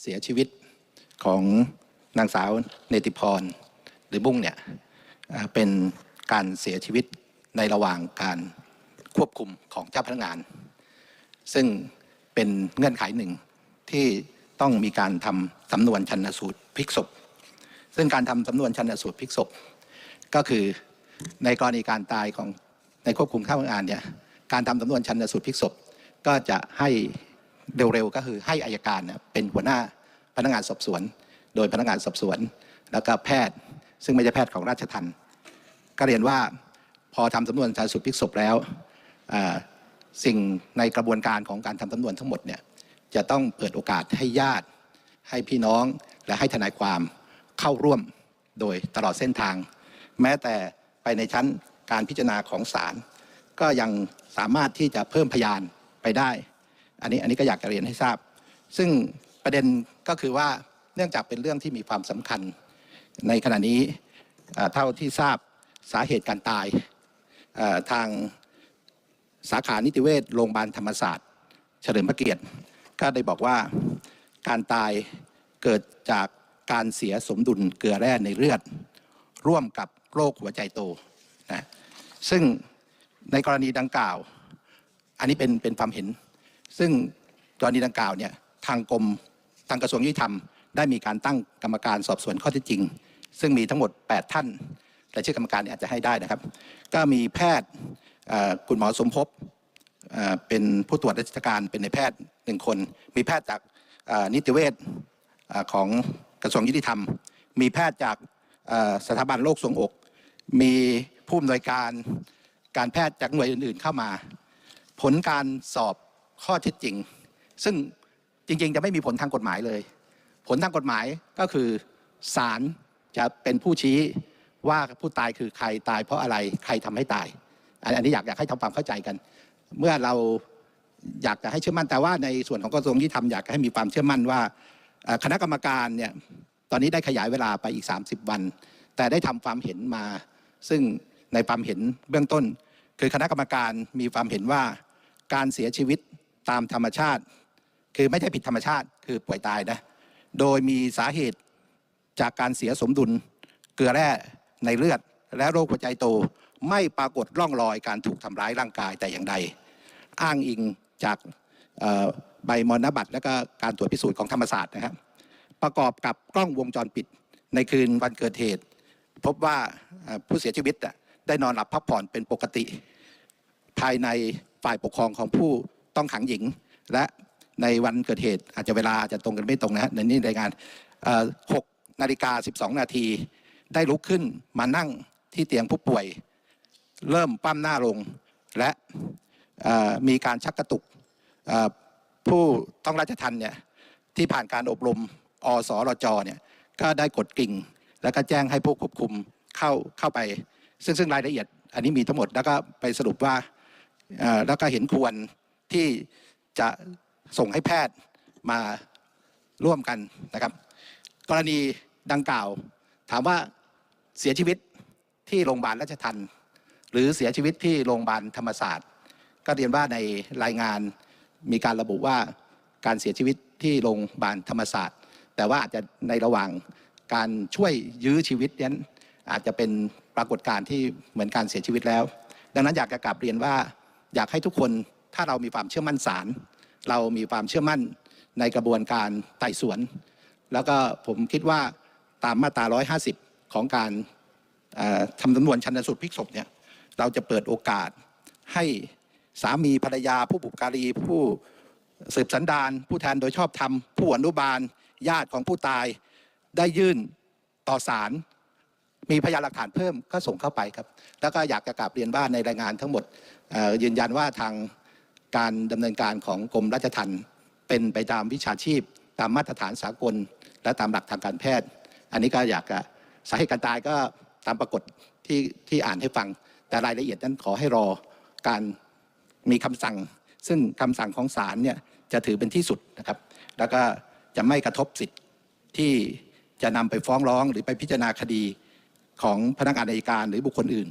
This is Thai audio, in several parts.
เสียชีวิตของนางสาวเนติพรหรือบุ้งเนี่ยเป็นการเสียชีวิตในระหว่างการควบคุมของเจ้าพนักงาน ซึ่งเป็นเงื่อนไขหนึ่งที่ต้องมีการทำสำนวนชันสูตรพลิกศพ ซึ่งการทำสำนวนชันสูตรพลิกศพ ก็คือในกรณีการตายของในควบคุมข้าราชกงารเนี่ยการทำสำนวนชันสูตรพลิกศพ ก็จะให้ เร็วๆก็คือให้อายการเป็นหัวหน้าพนักงานสอบสวน โดยพนักงานสอบสวน แล้วก็แพทย์ ซึ่งไม่ใช่แพทย์ของราชทัณฑ์ก็เรียนว่าพอทำสำนวนชันสูตรพลิกศพแล้วสิ่งในกระบวนการของการทำสำนวนทั้งหมดเนี่ยจะต้องเปิดโอกาสให้ญาติ ให้พี่น้องและให้ทนายความเข้าร่วมโดยตลอดเส้นทาง แม้แต่ไปในชั้นการพิจารณาของศาลก็ยังสามารถที่จะเพิ่มพยานไปได้ อันนี้อันนี้ก็อยากจะเรียนให้ทราบ ซึ่งประเด็นก็คือว่าเนื่องจากเป็นเรื่องที่มีความสำคัญ ในขณะนี้เท่าที่ทราบสาเหตุการตายทางสาขานิติเวชโรงพยาบาลธรรมศาสตร์ เฉลิมพระเกียรติ ก็ได้บอกว่าการตายเกิดจากการเสียสมดุลเกลือแร่ในเลือด ร่วมกับโรคหัวใจโตนะซึ่งในกรณีดังกล่าว อันนี้เป็นเป็นความเห็น ซึ่งกรณีดังกล่าวเนี่ยทางกรมทางกระทรวงยุติธรรมได้มีการตั้งกรรมการสอบสวนข้อเท็จจริง ซึ่งมีทั้งหมด 8 ท่านแต่ชื่อกรรมการเนี่ยอาจจะให้ได้นะครับ ก็มีแพทย์คุณหมอสมภพเป็นผู้ตรวจราชการเป็นในแพทย์หนึ่งคน มีแพทย์จากนิติเวชของกระทรวงยุติธรรม มีแพทย์จากสถาบันโรคทรวงอก มีผู้อำนวยการการแพทย์จากหน่วยอื่นๆเข้ามา ผลการสอบ ข้อเท็จจริง ซึ่งจริง ๆ จะไม่มีผลทางกฎหมายเลย ผลทางกฎหมายก็คือศาลจะเป็นผู้ชี้ว่าผู้ตายคือใครตายเพราะอะไรใครทำให้ตาย อันนี้อยากอยากให้ทำความเข้าใจกัน เมื่อเราอยากจะให้เชื่อมั่นแต่ว่าในส่วนของกระทรวงที่ทำอยากให้มีความเชื่อมั่นว่าคณะกรรมการเนี่ยตอนนี้ได้ขยายเวลาไปอีก 30 วัน แต่ได้ทำความเห็นมา ซึ่งในความเห็นเบื้องต้น คือคณะกรรมการมีความเห็นว่าการเสียชีวิต ตามธรรมชาติ คือไม่ใช่ผิดธรรมชาติ คือป่วยตายนะโดยมีสาเหตุจากการเสียสมดุลเกลือแร่ในเลือด และโรคหัวใจโตไม่ปรากฏร่องรอยการถูกทำร้ายร่างกายแต่อย่างใด อ้างอิงจากใบมรณบัตรและก็การตรวจพิสูจน์ของธรรมศาสตร์นะครับ ประกอบกับกล้องวงจรปิดในคืนวันเกิดเหตุ พบว่าผู้เสียชีวิตได้นอนหลับพักผ่อนเป็นปกติ ภายในฝ่ายปกครองของผู้ ต้องขังหญิง และในวันเกิดเหตุอาจจะเวลาอาจจะตรงกันไม่ตรงนะฮะในนี้รายงานเอ่อ6นาฬิกา 12 นาที ได้ลุกขึ้นมานั่งที่เตียงผู้ป่วย เริ่มปั้มหน้าลง และมีการชักกระตุกผู้ต้องราชทันเนี่ยที่ผ่านการอบรมอสรจเนี่ยก็ได้กดกิ่ง แล้วก็แจ้งให้ผู้ควบคุมเข้าเข้าไป ซึ่งซึ่งรายละเอียด อันนี้มีทั้งหมดแล้วก็ไปสรุปว่าแล้วก็เห็นควร ที่จะส่งให้แพทย์มาร่วมกันนะครับ กรณีดังกล่าว ถามว่าเสียชีวิตที่โรงพยาบาลราชทันหรือเสียชีวิตที่โรงพยาบาลธรรมศาสตร์ ก็เรียนว่าในรายงานมีการระบุว่าการเสียชีวิตที่โรงพยาบาลธรรมศาสตร์ แต่ว่าอาจจะในระหว่างการช่วยยื้อชีวิตนั้นอาจจะเป็นปรากฏการณ์ที่เหมือนการเสียชีวิตแล้ว ดังนั้นอยากจะกลับเรียนว่าอยากให้ทุกคน ถ้าเรามีความเชื่อมั่นศาลเรามีความเชื่อมั่นในกระบวนการไต่สวน แล้วก็ผมคิดว่าตามมาตรา 150 ของการทำสำนวนชันสูตรพลิกศพเนี่ยเราจะเปิดโอกาสให้สามีภรรยา ผู้บุปการีผู้สืบสันดานผู้แทนโดยชอบธรรมผู้อนุบาล ญาติของผู้ตายได้ยื่นต่อศาลมีพยานหลักฐานเพิ่มก็ส่งเข้าไปครับ แล้วก็อยากจะกลับเรียนว่าในรายงานทั้งหมดยืนยันว่าทาง การดำเนินการของกรมราชทัณฑ์เป็นไปตามวิชาชีพ ตามมาตรฐานสากล และตามหลักทางการแพทย์ อันนี้ก็อยากจะสาเหตุการตายก็ตามปรากฏที่ที่อ่านให้ฟัง แต่รายละเอียดนั้นขอให้รอการมีคำสั่ง ซึ่งคำสั่งของศาลเนี่ยจะถือเป็นที่สุดนะครับ แล้วก็จะไม่กระทบสิทธิ์ที่จะนำไปฟ้องร้องหรือไปพิจารณาคดีของพนักงานอัยการหรือบุคคลอื่น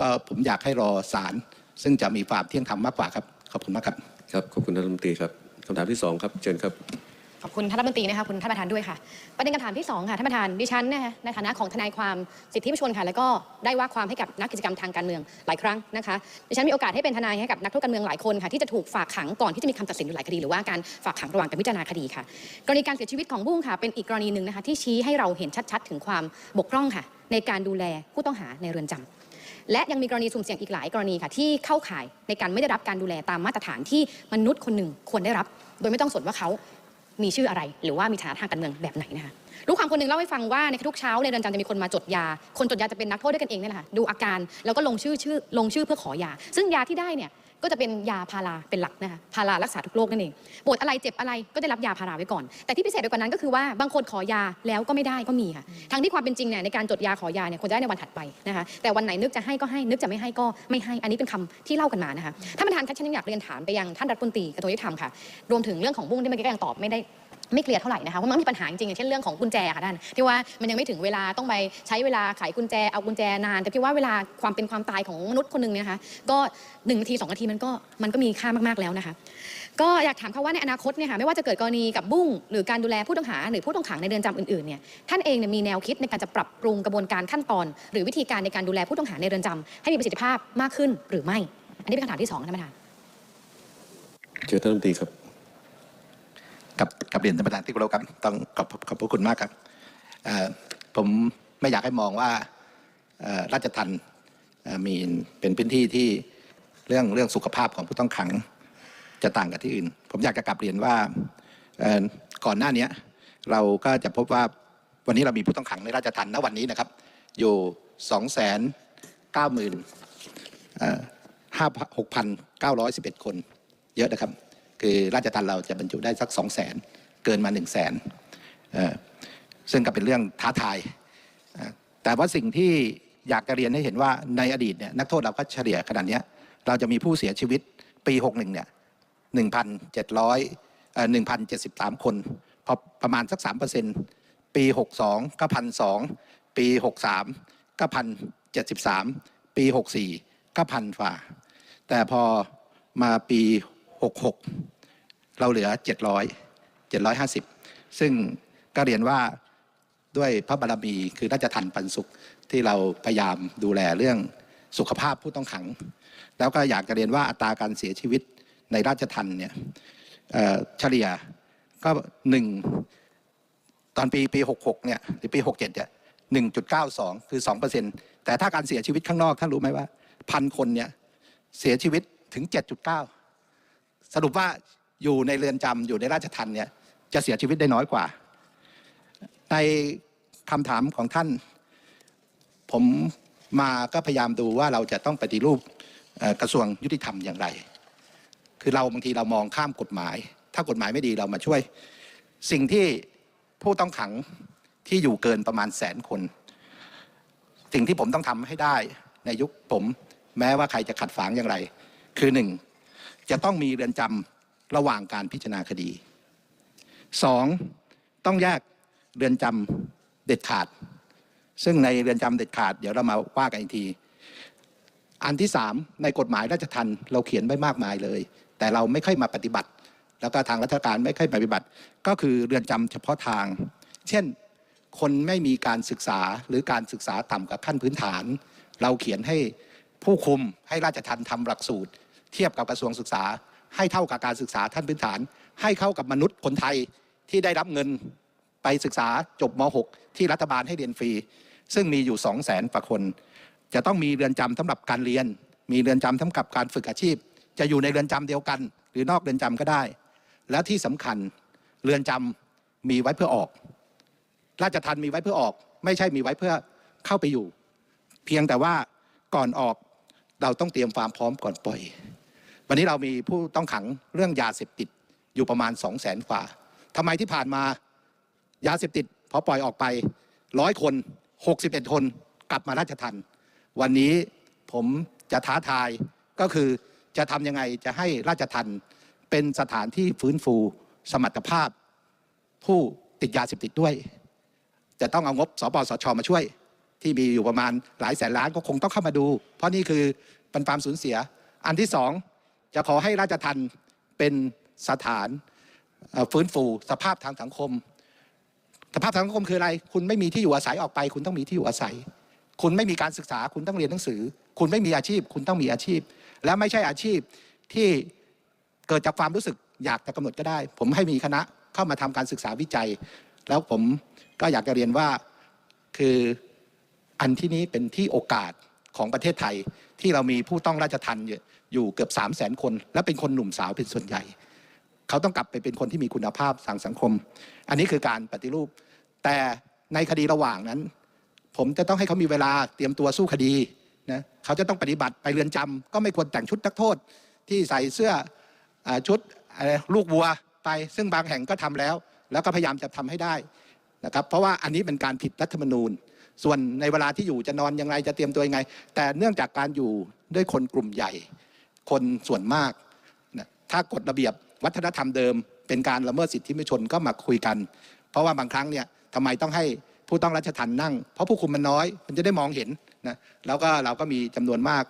ก็ผมอยากให้รอศาลซึ่งจะมีความเที่ยงธรรมมากกว่าครับ ขอบคุณมากครับครับขอบคุณท่านรัฐมนตรีครับคำถามที่สองครับเชิญครับขอบคุณท่านรัฐมนตรีนะคะคุณท่านประธานด้วยค่ะ ประเด็นคำถามที่สองค่ะท่านประธานดิฉันนะคะในฐานะของทนายความสิทธิมนุษยชนค่ะ แล้วก็ได้ว่าความให้กับนักกิจกรรมทางการเมืองหลายครั้งนะคะดิฉันมีโอกาสให้เป็นทนายให้กับนักโทษการเมืองหลายคนค่ะที่จะถูกฝากขังก่อนที่จะมีคำตัดสินอยู่หลายคดี หรือว่าการฝากขังระหว่างการพิจารณาคดีค่ะ กรณีการเสียชีวิตของบุ้งค่ะ เป็นอีกกรณีหนึ่งนะคะที่ชี้ให้เราเห็นชัด ๆ ถึงความบกพร่องค่ะ ในการดูแลผู้ต้องหาในเรือนจำ และยังมีกรณีสุ่มเสี่ยงอีกหลายกรณีค่ะที่เข้าข่ายในการไม่ได้รับการดูแลตามมาตรฐานที่มนุษย์คนหนึ่งควรได้รับ โดยไม่ต้องสนว่าเขามีชื่ออะไร หรือว่ามีฐานะทางการเมืองแบบไหนนะคะลูกความคนหนึ่งเล่าให้ฟังว่าในทุกเช้าในเรือนจำจะมีคนมาจดยา คนจดยาจะเป็นนักโทษด้วยกันเองนี่แหละค่ะดูอาการแล้วก็ลงชื่อชื่อลงชื่อเพื่อขอยา ซึ่งยาที่ได้เนี่ย ก็จะเป็นยาพาราเป็นหลักนะคะพารารักษาทุกโรคนั่นเองปวดอะไรเจ็บอะไรก็ได้รับยาพาราไว้ก่อน แต่ที่พิเศษไปกว่านั้นก็คือว่าบางคนขอยาแล้วก็ไม่ได้ก็มีค่ะทั้งที่ความเป็นจริงเนี่ยในการจดยาขอยาเนี่ยควรจะได้ในวันถัดไปนะคะแต่วันไหนนึกจะให้ก็ให้นึกจะไม่ให้ก็ไม่ให้อันนี้เป็นคำที่เล่ากันมานะคะท่านประธานคะฉันยังอยากเรียนถามไปยังท่านรัฐมนตรีกระทรวงยุติธรรมค่ะรวมถึงเรื่องของบุ้งที่เมื่อกี้ก็ยังตอบไม่ได้ ไม่เคลียร์เท่าไหร่นะคะเพราะมันมีปัญหาจริงอย่างเช่นเรื่องของกุญแจค่ะท่านที่ว่ามันยังไม่ถึงเวลาต้องไปใช้เวลาไขกุญแจเอากุญแจนาน แต่พี่ว่าเวลาความเป็นความตายของมนุษย์คนหนึ่งเนี่ยนะคะก็หนึ่งนาทีสองนาทีมันก็มันก็มีค่ามากๆแล้วนะคะ ก็อยากถามเขาว่าในอนาคตเนี่ยค่ะไม่ว่าจะเกิดกรณีกับบุ้งหรือการดูแลผู้ต้องหาหรือผู้ต้องขังในเรือนจำอื่นๆเนี่ยท่านเองเนี่ยมีแนวคิดในการจะปรับปรุงกระบวนการขั้นตอน หรือวิธีการในการดูแลผู้ต้องหาในเรือนจำให้มีประสิทธิภาพมากขึ้นหรือไม่ อันนี้เป็นคำถามที่สองท่านประธานเชิญท่านรัฐมนตรีครับ กับกับเรียนท่านประธานที่เคารพครับต้องขอบขอบพระคุณมากครับผมไม่อยากให้มองว่าราชทันมีเป็นพื้นที่ที่เรื่องเรื่องสุขภาพของผู้ต้องขังจะต่างกับที่อื่น ผมอยากจะกลับเรียนว่าก่อนหน้านี้เราก็จะพบว่าวันนี้เรามีผู้ต้องขังในราชทันณวันนี้นะครับ อยู่สองแสนเก้าหมื่นห้าหกพันเก้าร้อยสิบเอ็ดคน เยอะนะครับ คือราชทันเราจะบรรจุได้สักสองแสนเกินมาหนึ่งแสนซึ่งก็เป็นเรื่องท้าทาย แต่ว่าสิ่งที่อยากจะเรียนให้เห็นว่าในอดีตเนี่ยนักโทษเราก็เฉลี่ยขนาดนี้เราจะมีผู้เสียชีวิตปี61เนี่ย1,700เอ่อ1,073 คนพอประมาณสัก 3%ปี 62 ก็พันสองปี 63 ก็พัน73ปี 64 ก็พันฝ่า แต่พอมาปี 66 เราเหลือ 700 750 ซึ่งก็เรียนว่าด้วยพระบารมีคือราชทันปันสุขที่เราพยายามดูแลเรื่องสุขภาพผู้ต้องขัง แล้วก็อยากจะเรียนว่าอัตราการเสียชีวิตในราชทันเนี่ยเฉลี่ยก็หนึ่งตอนปีปี66เนี่ยหรือปี67เนี่ย1.92 คือ 2%แต่ถ้าการเสียชีวิตข้างนอกท่านรู้ไหมว่าพันคนเนี่ยเสียชีวิตถึง 7.9 สรุปว่าอยู่ในเรือนจำอยู่ในราชทันเนี่ยจะเสียชีวิตได้น้อยกว่า ในคำถามของท่าน ผมมาก็พยายามดูว่าเราจะต้องปฏิรูปกระทรวงยุติธรรมอย่างไร คือเราบางทีเรามองข้ามกฎหมาย ถ้ากฎหมายไม่ดีเรามาช่วย สิ่งที่ผู้ต้องขังที่อยู่เกินประมาณแสนคน สิ่งที่ผมต้องทำให้ได้ในยุคผม แม้ว่าใครจะขัดฝางอย่างไร คือหนึ่ง จะต้องมีเรือนจำระหว่างการพิจารณาคดีสองต้องแยกเรือนจำเด็ดขาด ซึ่งในเรือนจำเด็ดขาด เดี๋ยวเรามาว่ากันอีกที อันที่สามในกฎหมายราชทันเราเขียนไว้มากมายเลย แต่เราไม่ค่อยมาปฏิบัติ แล้วก็ทางรัฐการไม่ค่อยปฏิบัติ ก็คือเรือนจำเฉพาะทาง เช่นคนไม่มีการศึกษาหรือการศึกษาต่ำกว่าขั้นพื้นฐาน เราเขียนให้ผู้คุมให้ราชทันทำหลักสูตร เทียบกับกระทรวงศึกษา ให้เท่ากับการศึกษาท่านพื้นฐาน ให้เข้ากับมนุษย์คนไทยที่ได้รับเงินไปศึกษาจบม .6 ที่รัฐบาลให้เรียนฟรี ซึ่งมีอยู่ 2 0 0แสนกว่าคน จะต้องมีเรือนจำสำหรับการเรียน มีเรือนจำสำหรับการฝึกอาชีพ จะอยู่ในเรือนจำเดียวกัน หรือนอกเรือนจำก็ได้ และที่สำคัญเรือนจำมีไว้เพื่อออก ราชทันมีไว้เพื่อออก ไม่ใช่มีไว้เพื่อเข้าไปอยู่ เพียงแต่ว่าก่อนออกเราต้องเตรียมความพร้อมก่อนปล่อย วันนี้เรามีผู้ต้องขังเรื่องยาเสพติดอยู่ประมาณ 2 0 0แสนกว่าทำไมที่ผ่านมายาเสพติดพอปล่อยออกไปร้อยคน 61 คนกลับมาราชทันวันนี้ผมจะท้าทายก็คือจะทำยังไงจะให้ราชทันเป็นสถานที่ฟื้นฟูสมรรถภาพ ผู้ติดยาเสพติดด้วย จะต้องเอางบสปสชมาช่วย ที่มีอยู่ประมาณหลายแสนล้านก็คงต้องเข้ามาดู เพราะนี่คือเป็นความสูญเสีย อันที่สอง จะขอให้ราชทันเป็นสถานฟื้นฟูสภาพทางสังคม สภาพทางสังคมคืออะไร คุณไม่มีที่อยู่อาศัยออกไป คุณต้องมีที่อยู่อาศัย คุณไม่มีการศึกษา คุณต้องเรียนหนังสือ คุณไม่มีอาชีพ คุณต้องมีอาชีพ และไม่ใช่อาชีพที่เกิดจากความรู้สึกอยากจะกำหนดก็ได้ ผมให้มีคณะเข้ามาทำการศึกษาวิจัย แล้วผมก็อยากจะเรียนว่าคืออันที่นี้เป็นที่โอกาส ของประเทศไทยที่เรามีผู้ต้องราชทัณฑ์อยู่เกือบ3 0 0 0 0 0 คน และเป็นคนหนุ่มสาวเป็นส่วนใหญ่ เขาต้องกลับไปเป็นคนที่มีคุณภาพทางสังคม อันนี้คือการปฏิรูป แต่ในคดีระหว่างนั้น ผมจะต้องให้เขามีเวลาเตรียมตัวสู้คดีนะเขาจะต้องปฏิบัติไปเรือนจำก็ไม่ควรแต่งชุดนักโทษ ที่ใส่เสื้ออชุดอะไรลูกวัวไป ซึ่งบางแห่งก็ทำแล้ว แล้วก็พยายามจะทำให้ได้นะครับเพราะว่าอันนี้เป็นการผิดรัฐธรรมนูญ ส่วนในเวลาที่อยู่จะนอนยังไงจะเตรียมตัวยังไง แต่เนื่องจากการอยู่ด้วยคนกลุ่มใหญ่ คนส่วนมากนะถ้ากฎระเบียบวัฒนธรรมเดิม เป็นการละเมิดสิทธิมนุษยชนก็มาคุยกัน เพราะว่าบางครั้งเนี่ยทำไมต้องให้ผู้ต้องรัชทันนั่ง เพราะผู้คุมมันน้อย มันจะได้มองเห็นนะแล้วก็เราก็มีจำนวนมาก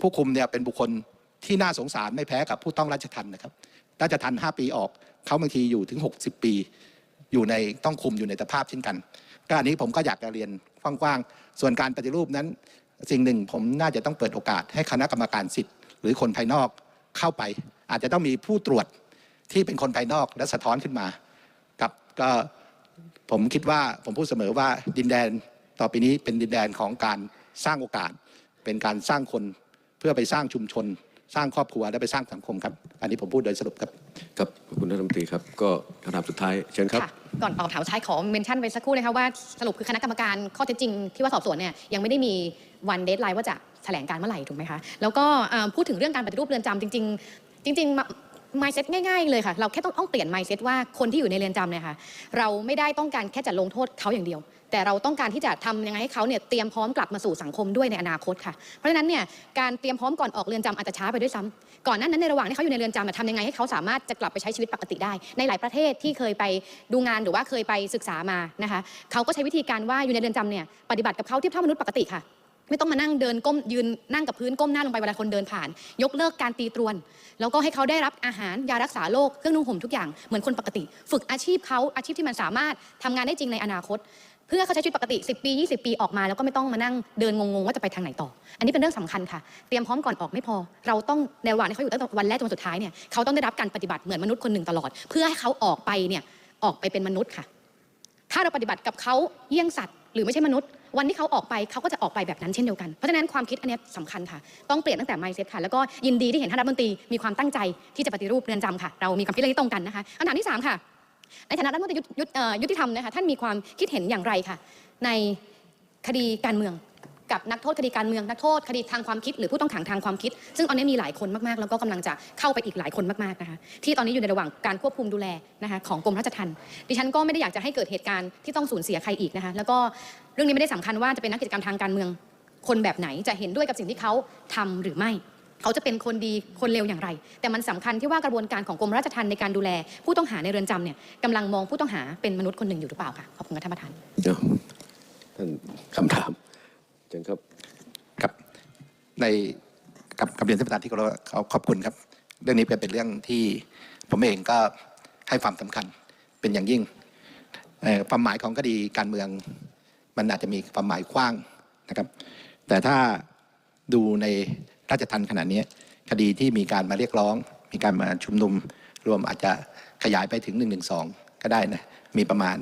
ผู้คุมเนี่ยเป็นบุคคลที่น่าสงสารไม่แพ้กับผู้ต้องรัชทันนะครับราชทัน5ปีออกเขาบางทีอยู่ถึง 60 ปี อยู่ในต้องคุมอยู่ในสภาพเช่นกัน ก็อันนี้ผมก็อยากจะเรียนกว้างๆ ส่วนการปฏิรูปนั้น สิ่งหนึ่งผมน่าจะต้องเปิดโอกาสให้คณะกรรมการสิทธิ์ หรือคนภายนอกเข้าไป อาจจะต้องมีผู้ตรวจที่เป็นคนภายนอกและสะท้อนขึ้นมากับก็ผมคิดว่าผมพูดเสมอว่าดินแดนต่อไปนี้เป็นดินแดนของการสร้างโอกาส เป็นการสร้างคนเพื่อไปสร้างชุมชน สร้างครอบครัวและไปสร้างสังคมครับ อันนี้ผมพูดโดยสรุปครับ ครับขอบคุณท่านรัฐมนตรีครับ ก็คำถามสุดท้ายเชิญครับค่ะก่อนตอบถามสุดท้ายขอเมนชั่นไปสักครู่นะคะว่าสรุปคือคณะกรรมการข้อเท็จจริงที่ว่าสอบสวนเนี่ยยังไม่ได้มีวันเดทไลน์ว่าจะแถลงการเมื่อไหร่ถูกไหมคะ แล้วก็เอ่อพูดถึงเรื่องการปฏิรูปเรือนจำจริง ๆ จริงๆ mindset ง่าย ๆ เลยค่ะ เราแค่ต้องต้องเปลี่ยน mindset ว่าคนที่อยู่ในเรือนจำเนี่ยค่ะ เราไม่ได้ต้องการแค่จะลงโทษเขาอย่างเดียว แต่เราต้องการที่จะทำยังไงให้เขาเนี่ยเตรียมพร้อมกลับมาสู่สังคมด้วยในอนาคตค่ะ เพราะฉะนั้นเนี่ยการเตรียมพร้อมก่อนออกเรือนจำอาจจะช้าไปด้วยซ้ำก่อนหนานั้นในระหว่างที่เขาอยู่ในเรือนจำเนี่ยทำยังไงให้เขาสามารถจะกลับไปใช้ชีวิตปกติได้ ในหลายประเทศที่เคยไปดูงานหรือว่าเคยไปศึกษามานะคะเขาก็ใช้วิธีการว่าอยู่ในเรือนจำเนี่ยปฏิบัติกับเขาเทียบเท่ามนุษย์ปกติค่ะ ไม่ต้องมานั่งเดินก้มยืนนั่งกับพื้นก้มหน้าลงไปเวลาคนเดินผ่าน ยกเลิกการตีตรวน แล้วก็ให้เขาได้รับอาหารยารักษาโรคเครื่องนุ่งห่มทุกอย่างเหมือนคนปกติ ฝึกอาชีพเขาอาชีพที่มันสามารถทำงานได้จริงในอนาคต พื่อเขาใช้ชีวิตปกติ 10 ปี 20 ปีออกมา แล้วก็ไม่ต้องมานั่งเดินงงๆว่าจะไปทางไหนต่อ อันนี้เป็นเรื่องสำคัญค่ะ เตรียมพร้อมก่อนออกไม่พอ เราต้องในระหว่างที่เขาอยู่ตั้งแต่วันแรกจนวันสุดท้ายเนี่ยเขาต้องได้รับการปฏิบัติเหมือนมนุษย์คนหนึ่งตลอด เพื่อให้เขาออกไปเนี่ยออกไปเป็นมนุษย์ค่ะ ถ้าเราปฏิบัติกับเขาเยี่ยงสัตว์หรือไม่ใช่มนุษย์ วันที่เขาออกไปเขาก็จะออกไปแบบนั้นเช่นเดียวกัน เพราะฉะนั้นความคิดอันนี้สำคัญค่ะ ต้องเปลี่ยนตั้งแต่ mindset ค่ะ แล้วก็ยินดีที่เห็นท่านรัฐมนตรีมีความตั้งใจที่จะปฏิรูปเรือนจำค่ะ เรามีความคิดเรื่องนี้ตรงกันนะคะคำถามที่ 3 ค่ะ ในฐานะรัฐมนตรียุทธยุทธเอ่อยุติธรรมนะคะท่านมีความคิดเห็นอย่างไรค่ะ ในคดีการเมืองกับนักโทษคดีการเมืองนักโทษคดีทางความคิด หรือผู้ต้องขังทางความคิด ซึ่งตอนนี้มีหลายคนมากๆ แล้วก็กำลังจะเข้าไปอีกหลายคนมากๆนะคะที่ตอนนี้อยู่ในระหว่างการควบคุมดูแลนะคะของกรมราชทัณฑ์ดิฉันก็ไม่ได้อยากจะให้เกิดเหตุการณ์ที่ต้องสูญเสียใครอีกนะคะแล้วก็เรื่องนี้ไม่ได้สำคัญว่าจะเป็นนักกิจกรรมทางการเมือง คนแบบไหนจะเห็นด้วยกับสิ่งที่เขาทำหรือไม่ เขาจะเป็นคนดีคนเลวอย่างไร แต่มันสำคัญที่ว่ากระบวนการของกรมราชทัณฑ์ในการดูแล ผู้ต้องหาในเรือนจำเนี่ยกำลังมองผู้ต้องหาเป็นมนุษย์คนหนึ่งอยู่หรือเปล่าค่ะขอบคุณค่ะท่านประธานเดี๋ยวท่านคำถามเชิญครับครับในกับกับเรียนท่านประธานที่เคารพขอขอบคุณครับ เรื่องนี้เป็นเป็นเรื่องที่ผมเองก็ให้ความสำคัญเป็นอย่างยิ่งเอ่อความหมายของคดีการเมือง มันอาจจะมีความหมายกว้างนะครับ แต่ถ้าดูใน ราชทันขณะนี้คดีที่มีการมาเรียกร้อง มีการมาชุมนุม รวมอาจจะขยายไปถึง1นึก็ได้นะมีประมาณ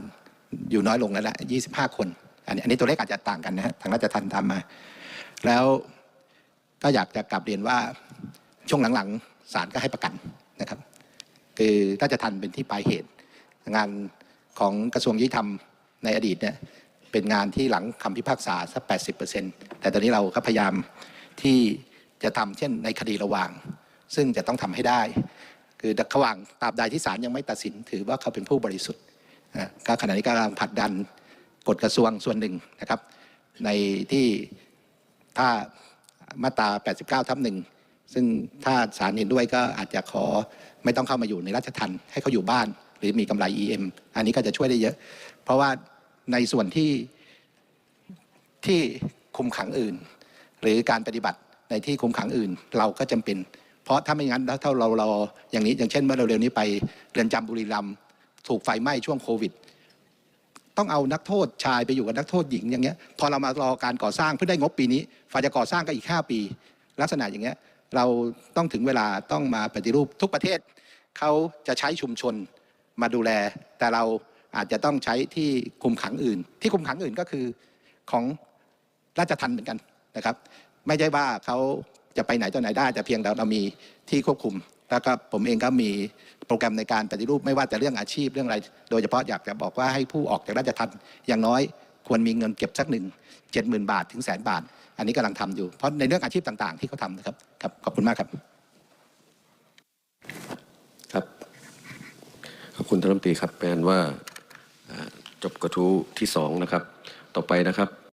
อยู่น้อยลงแล้วละ25คน อันนี้อันนี้ตัวเลขอาจจะต่างกันนะฮะทางราชทันทำมา แล้วก็อยากจะกลับเรียนว่าช่วงหลังๆศาลก็ให้ประกันนะครับ คือถ้าจะทันเป็นที่ปลายเหตุ งานของกระทรวงยุติธรรมในอดีตเนี่ยเป็นงานที่หลังคำพิพากษาสักแปดสิบเปอร์เซ็นต์แต่ตอนนี้เราก็พยายามที่ จะทำเช่นในคดีระหว่าง ซึ่งจะต้องทำให้ได้ คือระหว่างตราบใดที่ศาลยังไม่ตัดสินถือว่าเขาเป็นผู้บริสุทธิ์อ่าก็ขณะนี้กำลังผลักดันกฎกระทรวงส่วนหนึ่งนะครับ ในที่ถ้ามาตรา 89 ทับหนึ่งซึ่งถ้าศาลเห็นด้วยก็อาจจะขอไม่ต้องเข้ามาอยู่ในราชทันให้เขาอยู่บ้าน หรือมีกำไร EM อันนี้ก็จะช่วยได้เยอะ เพราะว่าในส่วนที่ที่คุมขังอื่น หรือการปฏิบัติ ในที่คุมขังอื่นเราก็จำเป็น เพราะถ้าไม่งั้นถ้าเราเราอย่างนี้อย่างเช่นเมื่อเร็วๆนี้ไปเรือนจำบุรีรัมย์ถูกไฟไหม้ช่วงโควิด ต้องเอานักโทษชายไปอยู่กับนักโทษหญิงอย่างเงี้ยพอเรามารอการก่อสร้างเพื่อได้งบปีนี้ฝ่ายจะก่อสร้างก็อีก 5 ปี ลักษณะอย่างเงี้ยเราต้องถึงเวลาต้องมาปฏิรูปทุกประเทศเขาจะใช้ชุมชนมาดูแล แต่เราอาจจะต้องใช้ที่คุมขังอื่น ที่คุมขังอื่นก็คือของราชทัณฑ์เหมือนกันนะครับ ไม่ใช่ว่าเขาจะไปไหนต่อไหนได้ แต่เพียงแต่เรามีที่ควบคุมแล้วก็ผมเองก็มีโปรแกรมในการปฏิรูปไม่ว่าแต่เรื่องอาชีพเรื่องอะไร โดยเฉพาะอยากจะบอกว่าให้ผู้ออกจากราชทัณฑ์อย่างน้อยควรมีเงินเก็บสักหนึ่งเจ็ดหมื่นบาทถึงแสนบาท อันนี้กำลังทำอยู่ เพราะในเรื่องอาชีพต่าง ๆ ที่เขาทำนะครับครับขอบคุณมากครับ ครับขอบคุณท่านรัฐมนตรีครับเป็นอันว่าอ่าจบกระทู้ที่สองนะครับ ต่อไปนะครับ